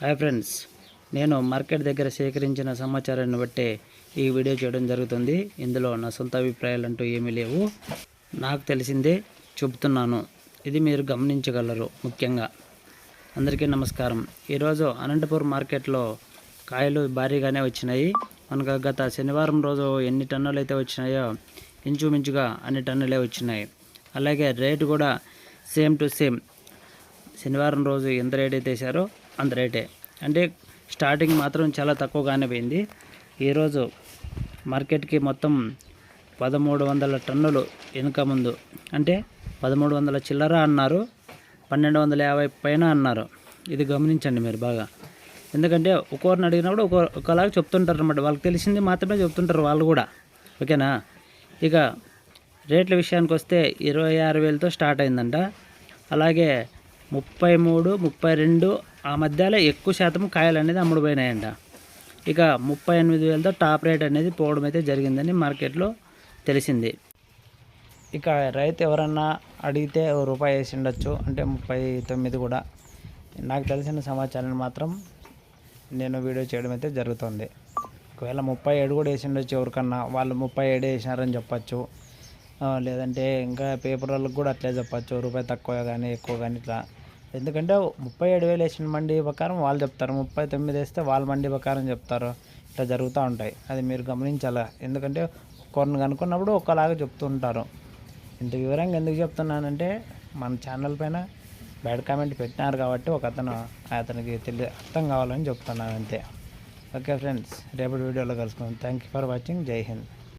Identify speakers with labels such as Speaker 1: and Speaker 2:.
Speaker 1: Hi friends నేను market దగ్గర సేకరించిన సమాచారాన్ని బట్టి ఈ వీడియో చేయడం జరుగుతుంది. ఇందులో నా సొంత అభిప్రాయాలు అంటూ ఏమీ లేవు. నాకు తెలిసిందే చెబుతున్నాను. ఇది మీరు గమనించగలరు ముఖ్యంగా. అందరికీ నమస్కారం. ఈరోజు అనంతపూర్ మార్కెట్లో కాయలు భారీగానే వచ్చినాయి. మనకు గత శనివారం రోజు ఎన్ని టన్నులు అయితే వచ్చినాయో ఇంచుమించుగా అన్ని టన్నులే వచ్చినాయి. అలాగే రేటు కూడా సేమ్ టు సేమ్ శనివారం రోజు ఎంత రేట్ అయితే వేశారో అంత రేటే. అంటే స్టార్టింగ్ మాత్రం చాలా తక్కువగానే పోయింది. ఈరోజు మార్కెట్కి మొత్తం పదమూడు వందల టన్నులు వెనుక ముందు. అంటే పదమూడు వందల చిల్లర అన్నారు పన్నెండు వందల యాభై పైన అన్నారు. ఇది గమనించండి మీరు బాగా. ఎందుకంటే ఒక్కొక్కరిని అడిగినప్పుడు ఒక్కో ఒకలాగా చెప్తుంటారు అనమాట వాళ్ళకి తెలిసింది మాత్రమే చెప్తుంటారు వాళ్ళు కూడా. ఓకేనా? ఇక రేట్ల విషయానికి వస్తే ఇరవై ఆరు వేలతో స్టార్ట్ అయిందంట. అలాగే ముప్పై మూడు ముప్పై రెండు ఆ మధ్యలో ఎక్కువ శాతం కాయలు అనేది అమ్ముడుపోయినాయంట. ఇక ముప్పై ఎనిమిది వేలతో టాప్ రేట్ అనేది పోవడం అయితే జరిగిందని మార్కెట్లో తెలిసింది. ఇక రైతు ఎవరన్నా అడిగితే ఓ రూపాయి వేసి ఉండొచ్చు అంటే ముప్పై తొమ్మిది కూడా. నాకు తెలిసిన సమాచారాన్ని మాత్రం నేను వీడియో చేయడం అయితే జరుగుతుంది. ఒకవేళ ముప్పై ఏడు కూడా వేసి ఉండొచ్చు ఎవరికన్నా. వాళ్ళు ముప్పై ఏడు వేసినారని చెప్పచ్చు. లేదంటే ఇంకా పేపర్ వాళ్ళకి కూడా అట్లే చెప్పచ్చు. రూపాయి తక్కువ కానీ ఎక్కువ కానీ ఇట్లా. ఎందుకంటే ముప్పై ఏడు వేలు వేసిన మండి ప్రకారం వాళ్ళు చెప్తారు. ముప్పై తొమ్మిది వేస్తే వాళ్ళ మండి ప్రకారం చెప్తారు. ఇట్లా జరుగుతూ ఉంటాయి. అది మీరు గమనించాలా? ఎందుకంటే కొన్ని కనుక్కున్నప్పుడు ఒకలాగా చెప్తుంటారు ఇంత వివరంగా ఎందుకు చెప్తున్నానంటే మన ఛానల్ పైన బ్యాడ్ కామెంట్ పెట్టినారు కాబట్టి ఒక అతను అతనికి తెలియ అర్థం కావాలని చెప్తున్నాను అంతే. ఓకే ఫ్రెండ్స్ రేపటి వీడియోలో కలుసుకుందాం. థ్యాంక్ యూ ఫర్ వాచింగ్ జై హింద్